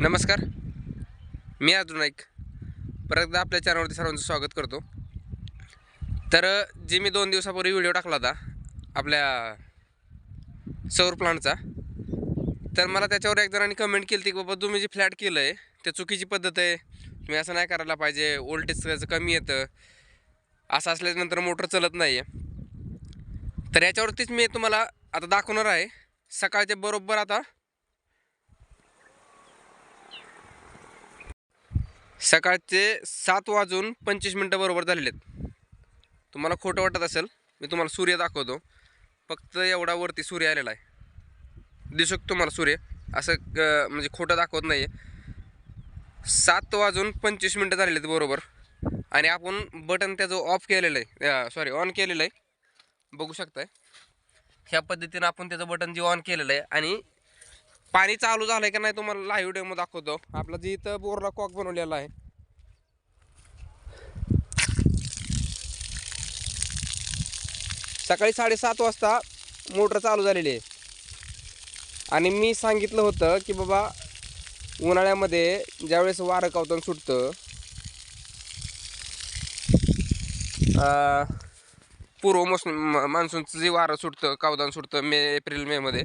नमस्कार. मी अर्जुन नाईक. परत एकदा आपल्या चॅनलवरती सर्वांचं स्वागत करतो. तर जे मी दोन दिवसापूर्वी व्हिडिओ टाकला होता आपल्या सौर प्लांटचा तर मला त्याच्यावर एक जणांनी कमेंट केली की बाबा तुम्ही जे फ्लॅट केलं आहे ते चुकीची पद्धत आहे. तुम्ही असं नाही करायला पाहिजे. वोल्टेज त्याचं कमी येतं. असं असल्यानंतर मोटर चालत नाही आहे तर याच्यावरतीच मी तुम्हाला आता दाखवणार आहे. सकाळचे बरोबर आता सकाळचे सात वाजून पंचवीस मिनटं बरोबर झालेले आहेत. तुम्हाला खोटं वाटत असेल मी तुम्हाला सूर्य दाखवतो. फक्त एवढा वरती सूर्य आलेला आहे. दिसू शकतो तुम्हाला सूर्य. असं म्हणजे खोटं दाखवत नाही आहे सात वाजून पंचवीस मिनटं झालेले आहेत बरोबर. आणि आपण बटन त्याचं ऑफ केलेलं आहे. सॉरी ऑन केलेलं आहे. बघू शकताय. ह्या पद्धतीनं आपण त्याचं बटन जे ऑन केलेलं आहे आणि पाणी चालू झालंय का नाही तुम्हाला लाईव्ह डेमो दाखवतो. आपला जी इथं बोरला कॉक बनवलेला आहे. सकाळी साडेसात वाजता मोटर चालू झालेली आहे. आणि मी सांगितलं होतं की बाबा उन्हाळ्यामध्ये ज्यावेळेस वारं कावतून सुटतं पूर्व मोसम मान्सूनचं जे वारं सुटतं कावदान सुटतं मे एप्रिल मेमध्ये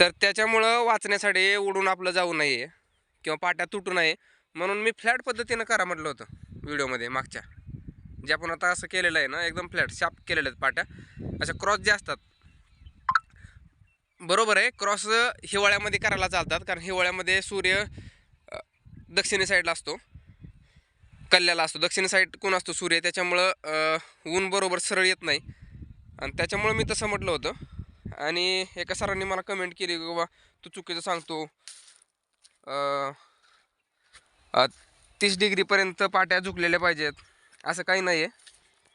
तर त्याच्यामुळं वाचण्यासाठी उडून आपलं जाऊ नये किंवा पाट्या तुटू नये म्हणून मी फ्लॅट पद्धतीनं करा म्हटलं होतं व्हिडिओमध्ये मागच्या. जे आपण आता असं केलेलं आहे ना एकदम फ्लॅट शार्प केलेल्या आहेत पाट्या. अशा क्रॉस जे असतात बरोबर आहे क्रॉस हिवाळ्यामध्ये करायला चालतात कारण हिवाळ्यामध्ये सूर्य दक्षिणी साईडला असतो कल्ल्याला असतो. दक्षिणी साईड कोण असतो? सूर्य. त्याच्यामुळं ऊन बरोबर सरळ येत नाही. आणि त्याच्यामुळं मी तसं म्हटलं होतं आणि एका सरांनी मला कमेंट केली की बाबा तू चुकीचं सांगतो. तीस डिग्रीपर्यंत पाट्या झुकलेल्या पाहिजेत. असं काही नाही आहे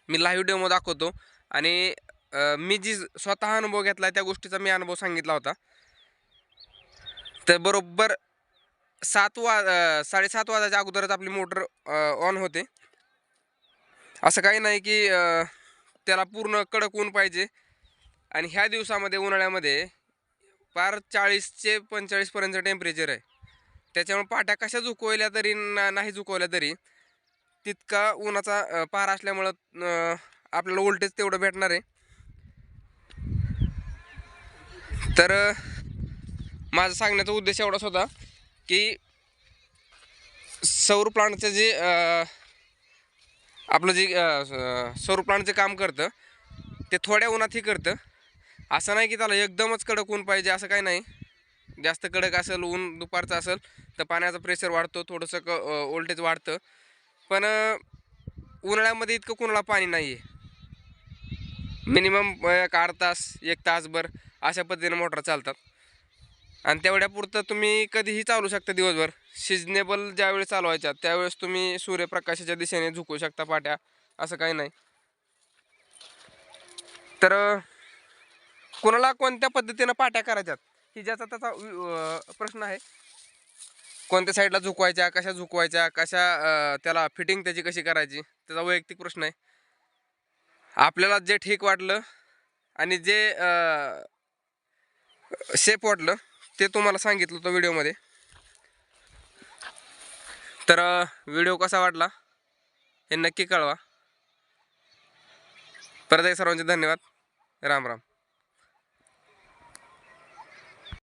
मी लाईव्ह डेमो दाखवतो. आणि मी जी स्वतः अनुभव घेतला त्या गोष्टीचा मी अनुभव सांगितला होता. तर बरोबर सात वा साडेसात वाजाच्या अगोदरच आपली मोटर ऑन होते. असं काही नाही की त्याला पूर्ण कडक ऊन पाहिजे. आणि ह्या दिवसामध्ये उन्हाळ्यामध्ये पार चाळीसचे पंचेचाळीसपर्यंत टेम्परेचर आहे. त्याच्यामुळे पाट्या कशा झुकवल्या तरी ना नाही झुकवल्या तरी तितका उन्हाचा पार असल्यामुळं आपल्याला वोल्टेज तेवढं भेटणार आहे. तर माझा सांगण्याचा उद्देश एवढाच होता की सौर प्लांटचं जे आपलं जे सौर प्लांटचं काम करतं ते थोड्या उन्हातही करतं. असं नाही की त्याला एकदमच कडक ऊन पाहिजे असं काही नाही. जास्त कडक असेल ऊन दुपारचं असेल तर पाण्याचा प्रेशर वाढतो थोडंसं क वोल्टेज वाढतं. पण उन्हाळ्यामध्ये इतकं कुणाला पाणी नाही आहे मिनिमम एक अर्धा तास एक तासभर अशा पद्धतीने मोटर चालतात. आणि तेवढ्यापुरतं तुम्ही कधीही चालू शकता दिवसभर. सिजनेबल ज्यावेळेस चालवायच्या त्यावेळेस तुम्ही सूर्यप्रकाशाच्या दिशेने झुकू शकता पाट्या असं काही नाही. तर कोणाला कोणत्या पद्धतीनं पाट्या करायच्यात? ही ज्याचा त्याचा वि- प्रश्न आहे. कोणत्या साईडला झुकवायच्या कशा झुकवायच्या कशा त्याला फिटिंग त्याची कशी करायची? त्याचा वैयक्तिक प्रश्न आहे. आपल्याला जे ठीक वाटलं आणि जे शेप वाटलं ते तुम्हाला सांगितलं होतं व्हिडिओमध्ये. तर व्हिडिओ कसा वाटला हे नक्की कळवा. परत एक सर्वांचे धन्यवाद. राम राम.